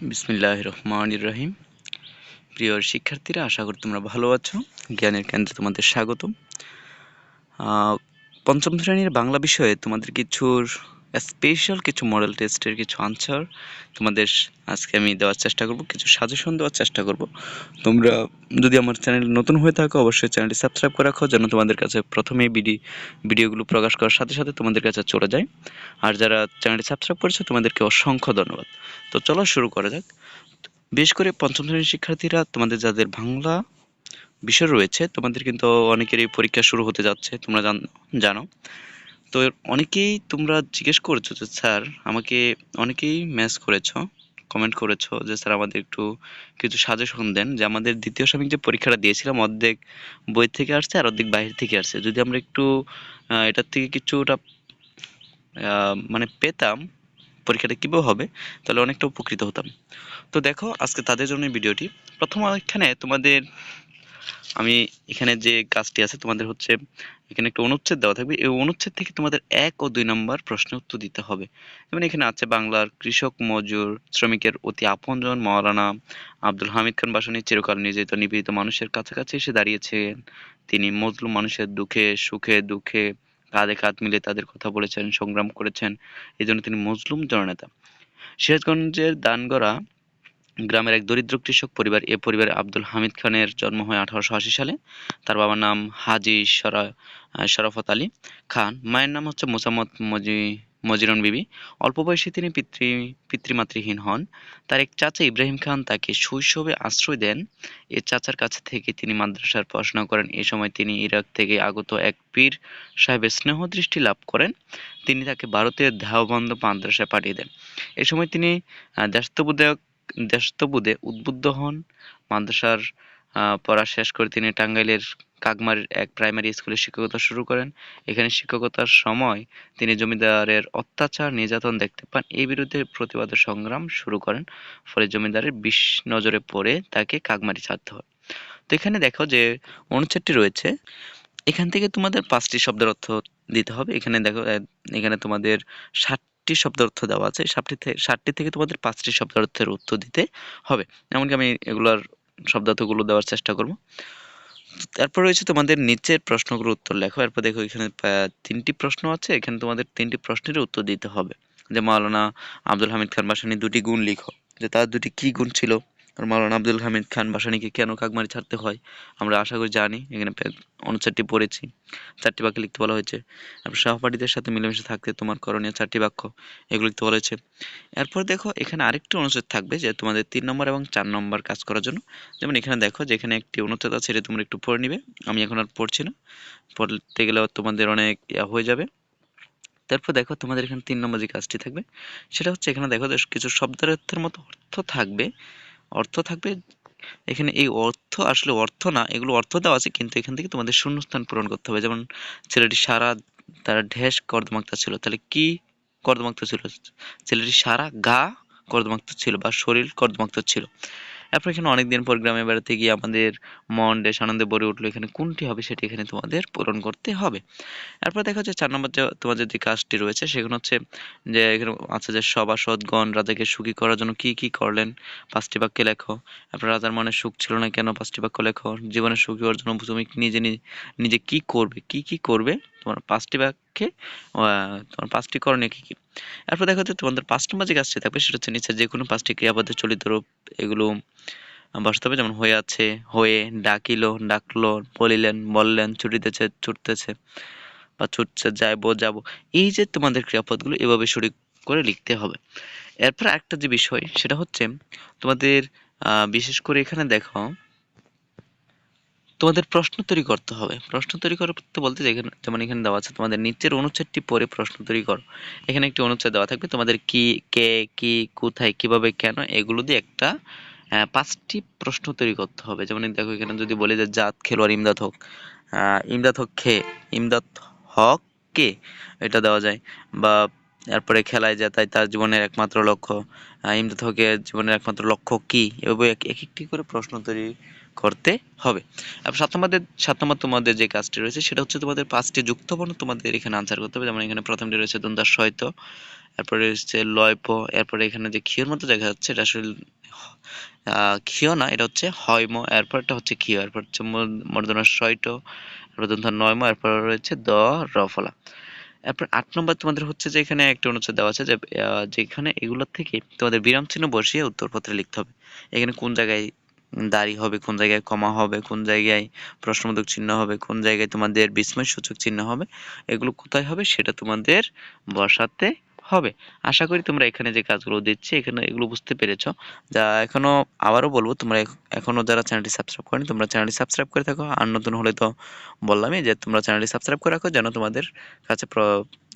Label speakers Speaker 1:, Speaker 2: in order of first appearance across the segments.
Speaker 1: বিসমিল্লাহ রহমান রহিম প্রিয় শিক্ষার্থীরা, আশা করি তোমরা ভালো আছো। জ্ঞানের কেন্দ্রে তোমাদের স্বাগতম। পঞ্চম শ্রেণির বাংলা বিষয়ে তোমাদের কিছু স্পেশাল কিছু মডেল টেস্টের কিছু আনসার তোমাদের আজকে আমি দেওয়ার চেষ্টা করব, কিছু সাজেশন দেওয়ার চেষ্টা করব। তোমরা যদি আমার চ্যানেল নতুন হয়ে থাকো, অবশ্যই চ্যানেলটি সাবস্ক্রাইব করে রাখো, যেন তোমাদের কাছে প্রথমেই ভিডি ভিডিওগুলো প্রকাশ করার সাথে সাথে তোমাদের কাছে চলে যায়। আর যারা চ্যানেলটি সাবস্ক্রাইব করেছ, তোমাদেরকে অসংখ্য ধন্যবাদ। তো চলো শুরু করা যাক। বিশেষ করে পঞ্চম শ্রেণির শিক্ষার্থীরা, তোমাদের যাদের বাংলা বিষয় রয়েছে, তোমাদের কিন্তু অনেকেরই পরীক্ষা শুরু হতে যাচ্ছে, তোমরা জানো। তো অনেকেই তোমরা জিজ্ঞেস করেছ যে, স্যার, আমাকে অনেকেই ম্যাচ করেছ কমেন্ট করেছ যে, স্যার, আমাদের একটু কিছু সাজেশন দেন যে, আমাদের দ্বিতীয় সাময়িক যে পরীক্ষাটা দিয়েছিলাম, অর্ধেক বই থেকে আসছে আর অর্ধেক বাইরে থেকে আসছে। যদি আমরা একটু এটার থেকে কিছুটা মানে পেতাম, পরীক্ষাটা কীভাবে হবে, তাহলে অনেকটা উপকৃত হতাম। তো দেখো, আজকে তাদের জন্য ভিডিওটি প্রথম এখানে তোমাদের আমি এখানে যে কাজটি আছে, তোমাদের হচ্ছে এখানে একটা অনুচ্ছেদ দেওয়া থাকবে। এই অনুচ্ছেদ থেকে তোমাদের এক ও দুই নম্বর প্রশ্নের উত্তর দিতে হবে। যেমন এখানে আছে, বাংলার কৃষক মজুর শ্রমিকের অতি আপনজন মাওলানা আব্দুল হামিদ খান বাসনী চিরকাল নির্যাতিত, নিপীড়িত মানুষের কাছাকাছি এসে দাঁড়িয়েছেন। তিনি মজলুম মানুষের দুঃখে, সুখে, দুঃখে কাঁধে কাঁধ মিলে তাদের কথা বলেছেন, সংগ্রাম করেছেন। এই জন্য তিনি মজলুম জননেতা। সিরাজগঞ্জের দানগড়া গ্রামের এক দরিদ্র কৃষক পরিবার এ পরিবারে আব্দুল হামিদ খানের জন্ম হয় আঠারোশো আশি সালে। তার বাবার নাম হাজি আহ, শরাফত আলী খান। মায়ের নাম হচ্ছে মোসাম্মদ মজি মজিরন বিবি। অল্প বয়সে তিনি পিতৃ পিতৃমাতৃহীন হন। তার এক চাচা ইব্রাহিম খান তাকে শৈশবে আশ্রয় দেন। এ চাচার কাছে থেকে তিনি মাদ্রাসার পড়াশোনা করেন। এই সময় তিনি ইরাক থেকে আগত এক পীর সাহেবের স্নেহ দৃষ্টি লাভ করেন। তিনি তাকে ভারতের ধাওবন্ধ মাদ্রাসায় পাঠিয়ে দেন। এ সময় তিনি আহ, দেশাত্মবোধে উদ্বুদ্ধ হন। মাদ্রাসার পড়া শেষ করে তিনি টাঙ্গাইলের কাকমারির এক প্রাইমারি স্কুলে শিক্ষকতা শুরু করেন। এখানে শিক্ষকতার সময় তিনি জমিদারের অত্যাচার, নির্যাতন দেখতে পান। এই বিরুদ্ধে প্রতিবাদের সংগ্রাম শুরু করেন। ফলে জমিদারের বিষ নজরে পড়ে তাকে কাকমারি ছাড়তে হয়। তো এখানে দেখো যে অনুচ্ছেদটি রয়েছে। এখান থেকে তোমাদের পাঁচটি শব্দের অর্থ দিতে হবে। এখানে দেখো এখানে তোমাদের ষাটটি শব্দ অর্থ দেওয়া আছে। ষাটটি থেকে ষাটটি থেকে তোমাদের পাঁচটি শব্দ অর্থের উত্তর দিতে হবে। এমনকি আমি এগুলোর শব্দার্থগুলো দেওয়ার চেষ্টা করব। তারপর রয়েছে তোমাদের নিচের প্রশ্নগুলোর উত্তর লেখো। এরপর দেখো এখানে তিনটি প্রশ্ন আছে। এখানে তোমাদের তিনটি প্রশ্নের উত্তর দিতে হবে। যে মাওলানা আব্দুল হামিদ খান বাসানি দুটি গুণ লিখো। যে তার দুটি কি গুণ ছিল? আর মাওলানা আব্দুল হামিদ খান বাসানিকে কেন কাকমারি ছাড়তে হয়? আমরা আশা করি জানি, এখানে অনুচ্ছেদটি পড়েছি। চারটি বাক্য লিখতে বলা হয়েছে তারপর সহপাঠীদের সাথে মিলেমিশে থাকতে তোমার করণীয় চারটি বাক্য। এগুলো লিখতে বলা হয়েছে। এরপর দেখো, এখানে আরেকটি অনুচ্ছেদ থাকবে যে তোমাদের তিন নম্বর এবং চার নম্বর কাজ করার জন্য। যেমন এখানে দেখো যে এখানে একটি অনুচ্ছেদ আছে, এটা তোমরা একটু পড়ে নিবে। আমি এখন আর পড়ছি না। পড়তে গেলেও তোমাদের অনেক ইয়া হয়ে যাবে। তারপর দেখো, তোমাদের এখানে তিন নম্বর যে কাজটি থাকবে, সেটা হচ্ছে এখানে দেখো যে কিছু শব্দের অর্থের মতো অর্থ থাকবে। অর্থ থাকবে। এখানে এই অর্থ আসলে অর্থ না, এগুলো অর্থ দেওয়া আছে, কিন্তু এখান থেকে তোমাদের শূন্যস্থান পূরণ করতে হবে। যেমন ছেলেটি সারা তার ঢেস কর্দমাক্ত ছিল, তাহলে কি কর্দমাক্ত ছিল? ছেলেটি সারা গা কর্দমাক্ত ছিল বা শরীর কর্দমাক্ত ছিল। এরপর এখানে অনেকদিন পর গ্রামে বেড়াতে গিয়ে আমাদের মন বেশ আনন্দে ভরে উঠল। এখানে কোনটি হবে সেটি এখানে তোমাদের পূরণ করতে হবে। এরপর দেখা যাচ্ছে চার নম্বর তোমাদের যে কাজটি রয়েছে, সেখানে হচ্ছে যে এখানে আছে যে সভাসদগণ রাজাকে সুখী করার জন্য কি কি করলেন? পাঁচটি বাক্যে লেখো। তারপর রাজার মনে সুখ ছিল না কেন? পাঁচটি বাক্য লেখো। জীবনে সুখী হওয়ার জন্য তুমি নিজে নিজে কি করবে? কি কি করবে? তোমার পাঁচটি বাক্যে তোমার পাঁচটি করণীয় কি কি? এরপর দেখো যে তোমাদের পাঁচ নম্বর যে কাজটি থাকবে সেটা হচ্ছে নিচে যে কোনো পাঁচটি ক্রিয়াপদের চলিত রূপ, এগুলো বসাতে হবে। যেমন হয়ে আছে, হয়ে, ডাকিলো, ডাকলো, বলিলেন, বললেন, ছুটিতেছে, ছুটতেছে বা ছুটছে, যাইবো, যাব। এই যে তোমাদের ক্রিয়াপদগুলো এভাবে শুরু করে লিখতে হবে। এরপর একটা যে বিষয়, সেটা হচ্ছে তোমাদের বিশেষ করে এখানে দেখো তোমাদের প্রশ্ন তৈরি করতে হবে। প্রশ্ন তৈরি করতে বলতে যেখানে যেমন এখানে দেওয়া আছে, তোমাদের নিচের অনুচ্ছেদটি পড়ে প্রশ্ন তৈরি করো। এখানে একটি অনুচ্ছেদ দেওয়া থাকবে, তোমাদের কি, কে, কি, কোথায়, কীভাবে, কেন, এগুলো দিয়ে একটা পাঁচটি প্রশ্ন তৈরি করতে হবে। যেমন দেখো, এখানে যদি বলি যে জাত, খেলোয়াড়, ইমদাদ হক ইমদাদ হক খে ইমদাদ হক কে? এটা দেওয়া যায়। বা এরপরে খেলায় জেতাই তার জীবনের একমাত্র লক্ষ্য ইমদাদ হকের জীবনের একমাত্র লক্ষ্য কি? এভাবে এক একটি করে প্রশ্ন তৈরি করতে হবে। সাত নম্বরের সাত নম্বর তোমাদের যে কাজটি রয়েছে, সেটা হচ্ছে তোমাদের পাঁচটি যুক্তবর্ণ তোমাদের এখানে আনসার করতে হবে। যেমন এখানে প্রথমটি রয়েছে দন্তার সহিত, এরপরে রয়েছে লয়প, এরপরে এখানে যে ক্ষীয়র মতো দেখা যাচ্ছে, এটা আসলে ক্ষীয় না, এটা হচ্ছে হয়ম, এরপরটা হচ্ছে ক্ষীয়, এরপর হচ্ছে মর্দনার সয়ট এরপর দন্তার নয়ম, এরপর রয়েছে দ রফলা এরপর আট নম্বর তোমাদের হচ্ছে যে এখানে একটা অনুচ্ছেদ দেওয়া আছে যে যেখানে এগুলোর থেকে তোমাদের বিরাম চিহ্ন বসিয়ে উত্তরপত্রে লিখতে হবে। এখানে কোন জায়গায় দাড়ি হবে, কোন জায়গায় কমা হবে, কোন জায়গায় প্রশ্নবোধক চিহ্ন হবে, কোন জায়গায় তোমাদের বিস্ময় সূচক চিহ্ন হবে, এগুলো কোথায় হবে সেটা তোমাদের বসাতে হবে। আশা করি তোমরা এখানে যে কাজগুলো দিচ্ছি, এখানে এগুলো বুঝতে পেরেছ। যা এখনও আবারও বলব, তোমরা এখ- এখনও যারা চ্যানেলটি সাবস্ক্রাইব করেনি, তোমরা চ্যানেলটি সাবস্ক্রাইব করে থাকো। আর নতুন হলে তো বললামই যে, তোমরা চ্যানেলটি সাবস্ক্রাইব করে রাখো যেন তোমাদের কাছে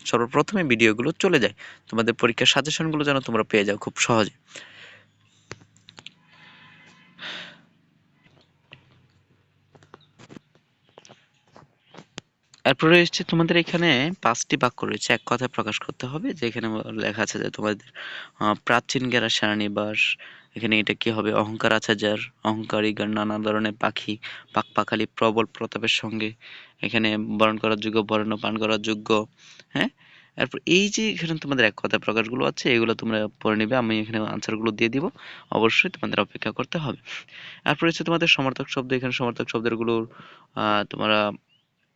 Speaker 1: সর্বপ্রথমে ভিডিওগুলো চলে যায়। তোমাদের পরীক্ষার সাজেশনগুলো যেন তোমরা পেয়ে যাও খুব সহজে। এরপরে রয়েছে তোমাদের এখানে পাঁচটি বাক্য রয়েছে। এক কথায় প্রকাশ করতে হবে যে এখানে লেখা আছে যে তোমাদের প্রাচীন গেরা সেনানিবাস এখানে এটা কি হবে? অহংকার আছে যার, অহংকারী গান নানা ধরনের পাখি পাক পাখালি প্রবল প্রতাপের সঙ্গে এখানে বরণ করার যোগ্য বরণ পান করার যোগ্য হ্যাঁ? এরপর এই যে এখানে তোমাদের এক কথায় প্রকাশগুলো আছে, এগুলো তোমরা পড়ে নিবে, আমি এখানে আনসারগুলো দিয়ে দিব। অবশ্যই তোমাদের অপেক্ষা করতে হবে। এরপর হচ্ছে তোমাদের সমর্থক শব্দ, এখানে সমর্থক শব্দগুলোর তোমরা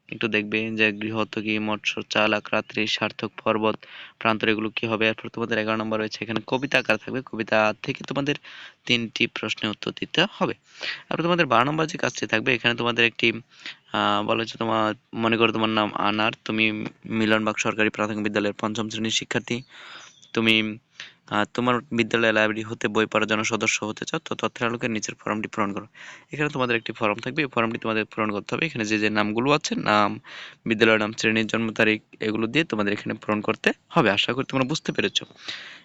Speaker 1: একটু দেখবে যে গৃহত্যাগী মৎস্য চালাক, রাত্রি, সার্থক পর্বত, প্রান্তর, এগুলো কি হবে? এরপর তোমাদের এগারো নম্বর রয়েছে এখানে কবিতা আকার থাকবে। কবিতা থেকে তোমাদের তিনটি প্রশ্নের উত্তর দিতে হবে। তারপর তোমাদের বারো নম্বর যে কাজটি থাকবে, এখানে তোমাদের একটি বলা হচ্ছে তোমার, মনে করো তোমার নাম আনার। তুমি মিলনবাগ সরকারি প্রাথমিক বিদ্যালয়ের পঞ্চম শ্রেণির শিক্ষার্থী। তুমি তোমার বিদ্যালয় লাইব্রেরি হতে বই পড়ার জন্য সদস্য হতে চাও, তো তথ্যের আলোকে নিচের ফর্মটি পূরণ করো। এখানে তোমাদের একটি ফর্ম থাকবে, এই ফর্মটি তোমাদের পূরণ করতে হবে। এখানে যে যে নামগুলো আছে, নাম বিদ্যালয়ের নাম, শ্রেণির জন্ম তারিখ, এগুলো দিয়ে তোমাদের এখানে পূরণ করতে হবে। আশা করি তোমরা বুঝতে পেরেছ।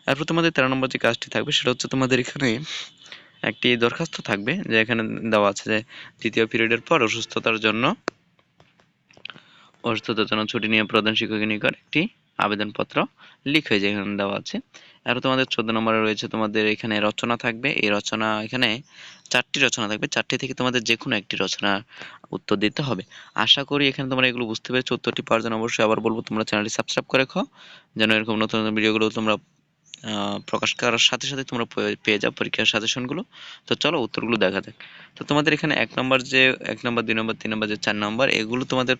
Speaker 1: এরপর তোমাদের তেরো নম্বর যে কাজটি থাকবে, সেটা হচ্ছে তোমাদের এখানে একটি দরখাস্ত থাকবে, যে এখানে দেওয়া আছে যে দ্বিতীয় পিরিয়ডের পর অসুস্থতার জন্য অসুস্থতার জন্য ছুটি নিয়ে প্রধান শিক্ষকের নিকট একটি আবেদনপত্র লিখে যেখানে দেওয়া আছে। আর তোমাদের চোদ্দ নম্বরে রয়েছে তোমাদের এখানে রচনা থাকবে। এই রচনা, এখানে চারটি রচনা থাকবে। চারটি থেকে তোমাদের যে কোনো একটি রচনা উত্তর দিতে হবে। আশা করি এখানে তোমরা এগুলো বুঝতে পেরেছ। উত্তরটি পাওয়ার জন্য অবশ্যই আবার বলব, তোমরা চ্যানেলটি সাবস্ক্রাইব করে রাখো। যেন এরকম নতুন নতুন ভিডিওগুলো তোমরা প্রকাশ করার সাথে সাথে তোমরা পেয়ে- যাও পরীক্ষার সাজেশনগুলো তো চলো উত্তরগুলো দেখা যাক। তো তোমাদের এখানে এক নম্বর যে, এক নম্বর, দুই নম্বর, তিন নম্বর যে, চার নম্বর, এগুলো তোমাদের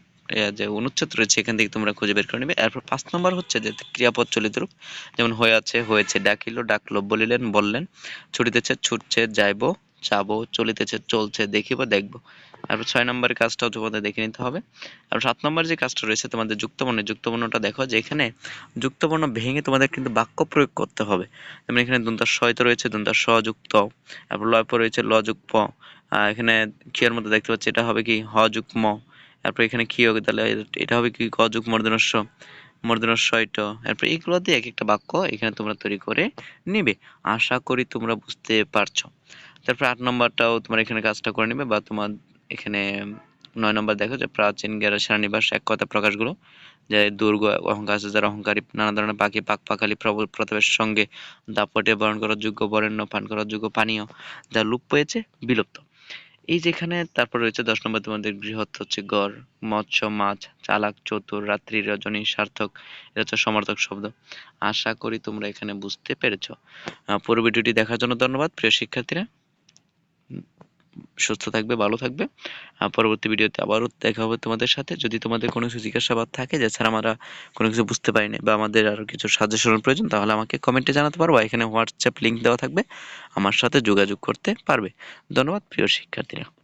Speaker 1: যে অনুচ্ছেদ রয়েছে, এখান থেকে তোমরা খুঁজে বের করে নেবে। এরপর পাঁচ নম্বর হচ্ছে যে, ক্রিয়াপদ চলিত রূপ, যেমন হয়ে আছে, হয়েছে, ডাকিলো, ডাকলো, বলিলেন, বললেন, ছুটিতেছে, ছুটছে, যাইবো যাব চলিতেছে, চলছে, দেখিব, দেখব। তারপর ছয় নম্বরের কাজটাও তোমাদের দেখে নিতে হবে। আর সাত নম্বর যে কাজটা রয়েছে তোমাদের যুক্তবর্ণ যুক্তবর্ণটা দেখো যে এখানে যুক্তবর্ণ ভেঙে তোমাদের কিন্তু বাক্য প্রয়োগ করতে হবে। যেমন এখানে দন্তার সয়তো রয়েছে দন্তার সযুক্ত তারপর লয়প রয়েছে লযুক্ত এখানে ক্ষীয়ের মধ্যে দেখতে পাচ্ছি এটা হবে কি হ যুগ্ম তারপর এখানে ক্ষীয়, তাহলে এটা হবে কি ক যুগ মর্দনস্য মর্দনস্য এটা এরপর এগুলো দিয়ে এক একটা বাক্য এখানে তোমরা তৈরি করে নিবে। আশা করি তোমরা বুঝতে পারছ। তারপর আট নম্বরটাও তোমার এখানে কাজটা করে নিবে বা তোমার এখানে নয় নম্বর দেখো যে প্রাচীন গেরা সেনানিবাস এক কথা প্রকাশগুলো, যে দুর্গ অহংকার যার অহংকারী, নানা ধরনের পাখি, পাক পাখালি প্রবল প্রতাপের সঙ্গে দাপটে বরণ করার যোগ্য, বরেণ্য, পান করার যোগ্য, পানীয় যা লুপ পেয়েছে, বিলুপ্ত। এই যেখানে তারপর রয়েছে দশ নম্বর তোমাদের বৃহৎ হচ্ছে গড়, মৎস্য, মাছ, চালাক, চতুর রাত্রি রজনী, সার্থক, এটা হচ্ছে সমর্থক শব্দ। আশা করি তোমরা এখানে বুঝতে পেরেছ। পুরো ভিডিওটি দেখার জন্য ধন্যবাদ, প্রিয় শিক্ষার্থীরা। সুস্থ থাকবে, ভালো থাকবে। পরবর্তী ভিডিওতে আবারও দেখা হবে তোমাদের সাথে। যদি তোমাদের কোনো কিছু জিজ্ঞাসাবাদ থাকে যাছাড়া আমরা কোনো কিছু বুঝতে পারি নি বা আমাদের আরও কিছু সাজেশন প্রয়োজন, তাহলে আমাকে কমেন্টে জানাতে পারব এখানে হোয়াটসঅ্যাপ লিংক দেওয়া থাকবে। আমার সাথে যোগাযোগ করতে পারবে। ধন্যবাদ, প্রিয় শিক্ষার্থীরা।